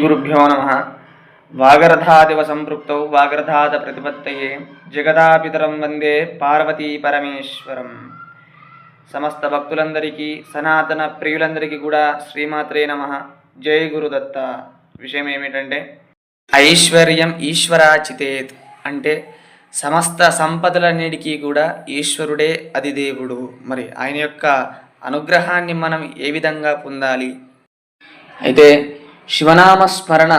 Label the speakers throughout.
Speaker 1: గురుభ్యో నమ వాగరథాదివ సంపృక్తౌ వాగరథాద ప్రతిపత్తయే జగదాపితరం వందే పార్వతీ పరమేశ్వరం సమస్త భక్తులందరికీ సనాతన ప్రియులందరికీ కూడా శ్రీమాత్రే నమ। జై గురుదత్త। విషయం ఏమిటంటే ఐశ్వర్యం ఈశ్వరాచితేత్ అంటే సమస్త సంపదలన్నిటికీ కూడా ఈశ్వరుడే అధిదేవుడు। మరి ఆయన యొక్క అనుగ్రహాన్ని మనం ఏ విధంగా పొందాలి? అయితే శివనామ స్మరణ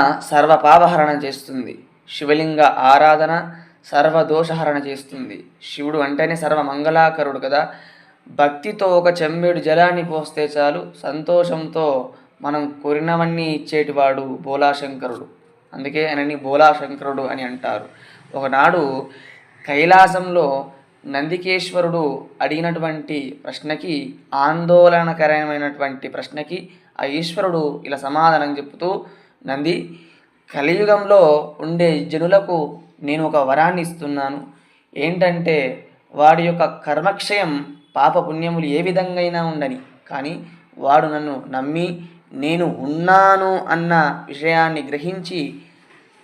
Speaker 1: చేస్తుంది. శివలింగ ఆరాధన సర్వ దోషహరణ చేస్తుంది. శివుడు అంటేనే సర్వ మంగళాకరుడు కదా. భక్తితో ఒక చెంబేడు జలాన్ని పోస్తే చాలు సంతోషంతో మనం కోరినవన్నీ ఇచ్చేటివాడు బోలాశంకరుడు. అందుకే ఆయనని బోలాశంకరుడు అని అంటారు. ఒకనాడు కైలాసంలో నందికేశ్వరుడు అడిగినటువంటి ప్రశ్నకి ఆందోళనకరమైనటువంటి ప్రశ్నకి ఆ ఈశ్వరుడు ఇలా సమాధానం చెప్తూ నంది కలియుగంలో ఉండే జనులకు నేను ఒక వరాన్ని ఇస్తున్నాను. ఏంటంటే వాడి యొక్క కర్మక్షయం పాప పుణ్యములు ఏ విధంగా ఉండని. కానీ వాడు నన్ను నమ్మి నేను ఉన్నాను అన్న విషయాన్ని గ్రహించి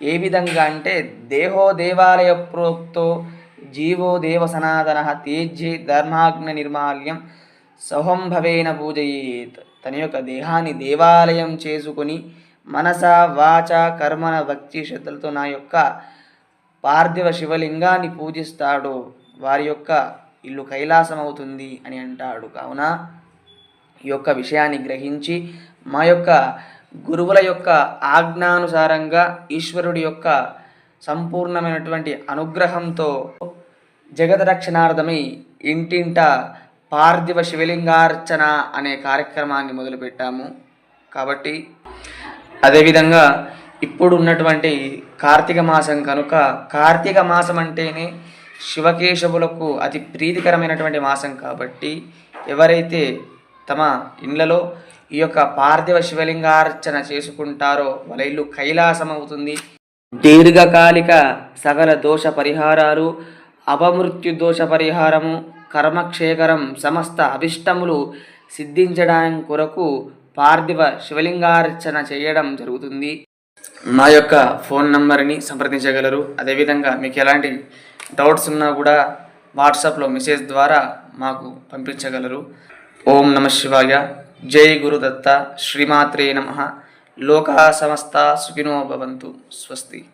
Speaker 1: ఏ విధంగా అంటే దేహో దేవాలయ ప్రోక్తో జీవో దేవ సనాతన తేజ్యే ధర్మాగ్న నిర్మాల్యం సహంభవేన పూజయేత్. తన యొక్క దేహాన్ని దేవాలయం చేసుకొని మనస వాచ కర్మన భక్తి శ్రద్ధలతో నా యొక్క పార్థివ శివలింగాన్ని పూజిస్తాడో వారి యొక్క ఇల్లు కైలాసం అవుతుంది అని అంటాడు. కావున ఈ యొక్క విషయాన్ని గ్రహించి మా యొక్క గురువుల యొక్క ఆజ్ఞానుసారంగా ఈశ్వరుడి యొక్క సంపూర్ణమైనటువంటి అనుగ్రహంతో జగత రక్షణార్థమై ఇంటింట పార్థివ శివలింగార్చన అనే కార్యక్రమాన్ని మొదలుపెట్టాము. కాబట్టి అదేవిధంగా ఇప్పుడు ఉన్నటువంటి కార్తీక మాసం కనుక కార్తీక మాసం అంటేనే శివకేశవులకు అతి ప్రీతికరమైనటువంటి మాసం కాబట్టి ఎవరైతే తమ ఇండ్లలో ఈ యొక్క పార్థివ శివలింగార్చన చేసుకుంటారో వాళ్ళ ఇల్లు కైలాసం అవుతుంది దీర్ఘకాలిక సకల దోష పరిహారాలు అపమృత్యు దోష పరిహారము కర్మక్షేకరం సమస్త అభిష్టములు సిద్ధించడానికి కొరకు పార్థివ శివలింగార్చన చేయడం జరుగుతుంది. మా యొక్క ఫోన్ నంబర్ని సంప్రదించగలరు. అదేవిధంగా మీకు ఎలాంటి డౌట్స్ ఉన్నా కూడా వాట్సాప్లో మెసేజ్ ద్వారా మాకు పంపించగలరు. ఓం నమ శివాయ. జై గురుదత్త. శ్రీమాత్రే నమ. లోకా సమస్త సుఖినో భవంతు. స్వస్తి.